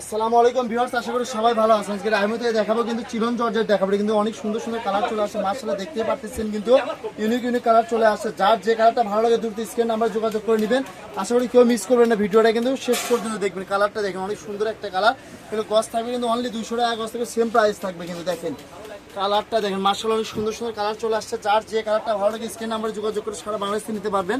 আসসালামু আলাইকুম ভিউয়ার্স, আশা করি সবাই ভালো আছেন। আজকে আহমেদে দেখাবো কিন্তু চিরন জর্জের দেখাবো। কিন্তু অনেক সুন্দর সুন্দর কালার চলে আসে মার্শাল্লাহ দেখতেই পারতেছেন কিন্তু ইউনিক ইউনিক কালার চলে আসে। যার যে কালারটা ভালো লাগে দ্রুত স্ক্রিন নাম্বার যোগাযোগ করে নেবেন। আশা করি কেউ মিস করবেন না, ভিডিওটা কিন্তু শেষ পর্যন্ত দেখবেন। কালারটা দেখেন, অনেক সুন্দর একটা কালার কিন্তু গছ থাকবে কিন্তু অনলি দুশো টাকা, গছ থেকে সেম প্রাইস থাকবে কিন্তু দেখেন। কালারটা দেখেন মার্শাল্লাহ অনেক সুন্দর সুন্দর কালার চলে আসছে। যার যে কালারটা ভালো লাগে স্ক্রিন নাম্বারে যোগাযোগ করে সারা বাংলাদেশে নিতে পারবেন।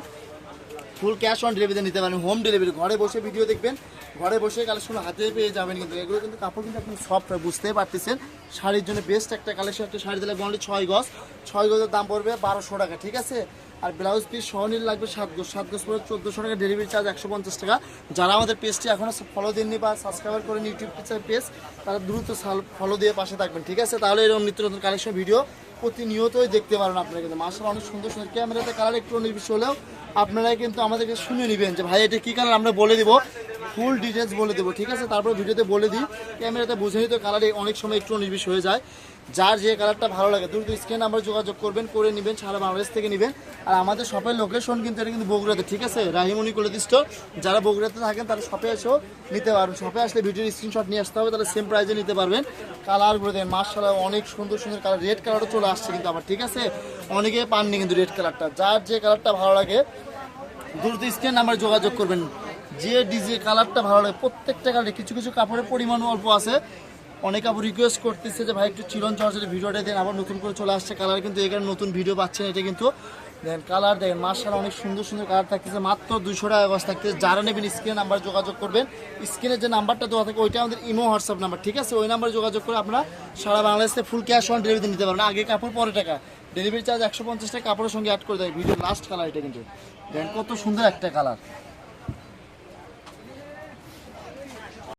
ফুল ক্যাশ অন ডেলিভারিতে নিতে পারেন হোম ডেলিভারি ঘরে বসে ভিডিও দেখবেন, ঘরে বসে কালেকশন হাতে পেয়ে যাবেন কিন্তু এগুলো কিন্তু কাপড় কিন্তু আপনি সব বুঝতেই পারতেছেন। শাড়ির জন্য বেস্ট একটা কালেকশন একটা শাড়ি দিলে অনলি ছয় গজ, ছয় গজের দাম পড়বে বারোশো টাকা, ঠিক আছে? আর ব্লাউজ পিস সহ নিলে লাগবে সাত গোজ। সাত গোজ পরে চোদ্দোশো টাকা ডেলিভারি চার্জ একশো পঞ্চাশ টাকা। যারা আমাদের পেজটি এখনও ফলো দেননি বা সাবস্ক্রাইবার করেন ইউটিউব পেজ তারা দ্রুত ফলো দিয়ে পাশে থাকবেন, ঠিক আছে? তাহলে এরকম নিত্য নতুন কালেকশন ভিডিও প্রতিনিয়তই দেখতে পারেন আপনারা কিন্তু। মাসাল অনেক সুন্দর সুন্দর ক্যামেরাতে কালার একটু নির্বিষ হলেও আপনারা কিন্তু আমাদেরকে শুনে নেবেন যে, ভাই, এটা কী কালার আমরা বলে দিব। ফুল ডিটেলস বলে দেবো, ঠিক আছে? তারপর ভিডিওতে বলে দিই, ক্যামেরাতে বুঝে নিতে কালারে অনেক সময় একটু নির্বিষ হয়ে যায়। যার যে কালারটা ভালো লাগে, দ্রুত স্ক্রিন নাম্বার যোগাযোগ করবেন, করে নেবেন, সারা বাংলাদেশ থেকে নেবেন। আর আমাদের শপের লোকেশন কিন্তু এটা কিন্তু বগুড়াতে, ঠিক আছে? রাহিমণি কলেজ স্টোর যারা বগুড়াতে থাকেন, তারা শপে এসেও নিতে পারবেন। শপে আসলে ভিডিওর স্ক্রিনশট নিয়ে আসতে হবে, তাহলে সেম প্রাইজে নিতে পারবেন। কালারগুলো দেখেন মার্শাল অনেক সুন্দর সুন্দর কালার রেড কালারও চলে আসছে কিন্তু আবার, ঠিক আছে? অনেকে পাননি কিন্তু রেড কালারটা যার যে কালারটা ভালো লাগে, দ্রুত স্ক্রিন নাম্বার যোগাযোগ করবেন। যে ডিজে কালারটা ভালো লাগে, প্রত্যেকটা কালারে কিছু কিছু কাপড়ের পরিমাণ অল্প আছে। অনেক আবার রিকোয়েস্ট করতেছে যে, ভাই, একটু চিরন চর্চার ভিডিওটা দেন, আবার নতুন করে চলে আসছে কালার কিন্তু এখানে নতুন ভিডিও পাচ্ছেন, এটা কিন্তু দেখেন কালার দেখেন মার্শাল অনেক সুন্দর সুন্দর কালার থাকতেছে, মাত্র দুশো টাকা গজ থাকতেছে। যারা নেবেন স্ক্রিনে নাম্বার যোগাযোগ করবেন। স্ক্রিনের যে নাম্বারটা দেওয়া থাকে, ওইটা আমাদের ইমো, হোয়াটসঅ্যাপ নাম্বার ঠিক আছে? ওই নাম্বারে যোগাযোগ করে আপনারা সারা বাংলাদেশে ফুল ক্যাশ অন ডেলিভারি নিতে পারবেন। আগে কাপড়, পরে টাকা। ডেলিভারি চার্জ একশো পঞ্চাশ টাকা, কাপড়ের সঙ্গে অ্যাড করে দেয়। ভিডিও লাস্ট কালার এটা কিন্তু। দেখেন কত সুন্দর একটা কালার